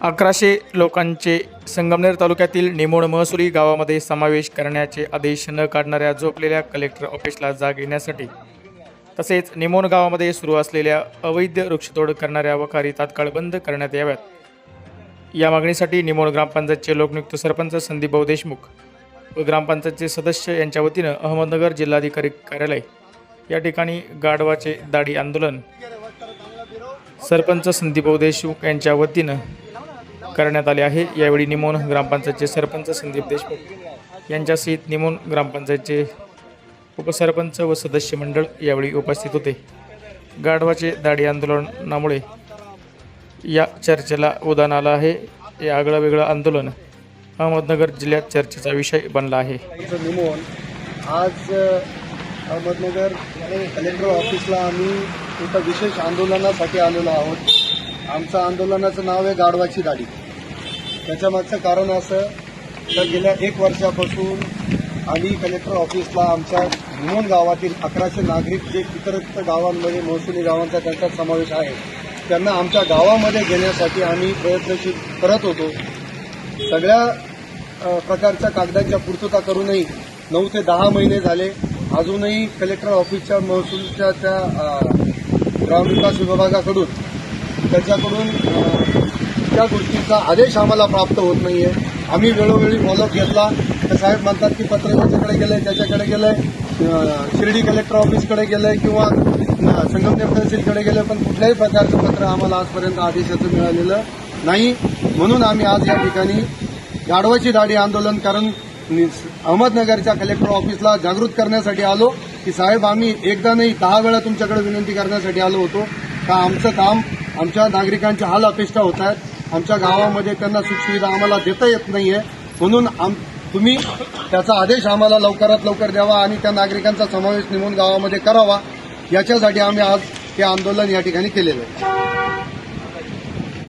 अकराशे लोकांचे संगमनेर तालुक्यातील निमोड महसुली गावामध्ये समावेश करण्याचे आदेश न काढणाऱ्या झोपलेल्या कलेक्टर ऑफिसला जाग येण्यासाठी तसेच निमोड गावामध्ये सुरू असलेल्या अवैध वृक्षतोड करणाऱ्या वखारी तात्काळ बंद करण्यात याव्यात. या मागणीसाठी निमोड ग्रामपंचायतचे लोकनियुक्त सरपंच संदीपभाऊ देशमुख व ग्रामपंचायतचे सदस्य यांच्या वतीनं अहमदनगर जिल्हाधिकारी कार्यालय या ठिकाणी गाढवाचे दाढी आंदोलन. सरपंच संदीपभाऊ देशमुख यांच्या वतीनं करण्यात आले आहे. यावेळी निमोन ग्रामपंचायतचे सरपंच संदीप देशमुख यांच्यासहित निमोन ग्रामपंचायतचे उपसरपंच व सदस्य मंडळ यावेळी उपस्थित होते. गाढवाचे दाढी आंदोलनामुळे या चर्चेला उदान आलं आहे. हे आगळं वेगळं आंदोलन अहमदनगर जिल्ह्यात चर्चेचा विषय बनला आहे. निमोन आज अहमदनगर कलेक्टर ऑफिसला आम्ही एका विशेष आंदोलनासाठी आलेलो आहोत. आमचं आंदोलनाचं नाव आहे गाढवाची दाढी. त्याच्यामागचं कारण असं तर गेल्या एक वर्षापासून आम्ही कलेक्टर ऑफिसला आमच्या निमोन गावातील अकराशे नागरिक जे इतरत्र गावांमध्ये महसुली गावांचा त्यांचा समावेश आहे त्यांना आमच्या गावामध्ये घेण्यासाठी आम्ही प्रयत्नशील करत होतो. सगळ्या प्रकारच्या कागदांच्या पूर्तता करूनही नऊ ते दहा महिने झाले. अजूनही कलेक्टर ऑफिसच्या महसूलच्या त्या ग्रामविकास विभागाकडून त्याच्याकडून त्या गोष्टींचा आदेश आम्हाला प्राप्त होत नाहीये. आम्ही वेळोवेळी फॉलोअप घेतला. तर साहेब म्हणतात की पत्र त्याच्याकडे गेलंय त्याच्याकडे गेलंय. आहे शिर्डी कलेक्टर ऑफिसकडे गेलंय किंवा संगमनेर तहसीलकडे गेलंय पण कुठल्याही प्रकारचं पत्र आम्हाला आजपर्यंत आदेशाचं मिळालेलं नाही. म्हणून आम्ही आज या ठिकाणी गाढवाची दाढी आंदोलन कारण अहमदनगरच्या कलेक्टर ऑफिसला जागृत करण्यासाठी आलो. की साहेब आम्ही एकदा नाही दहा वेळा तुमच्याकडे विनंती करण्यासाठी आलो होतो. का आमचं काम आमच्या नागरिकांच्या हाल अपेक्षा होत आहेत. आमच्या गावामध्ये त्यांना सुखसुविधा आम्हाला देता येत नाहीये. म्हणून आम तुम्ही त्याचा आदेश आम्हाला लवकरात लवकर द्यावा आणि त्या नागरिकांचा समावेश निमून गावामध्ये करावा. याच्यासाठी आम्ही आज हे आंदोलन या ठिकाणी केलेलं आहे.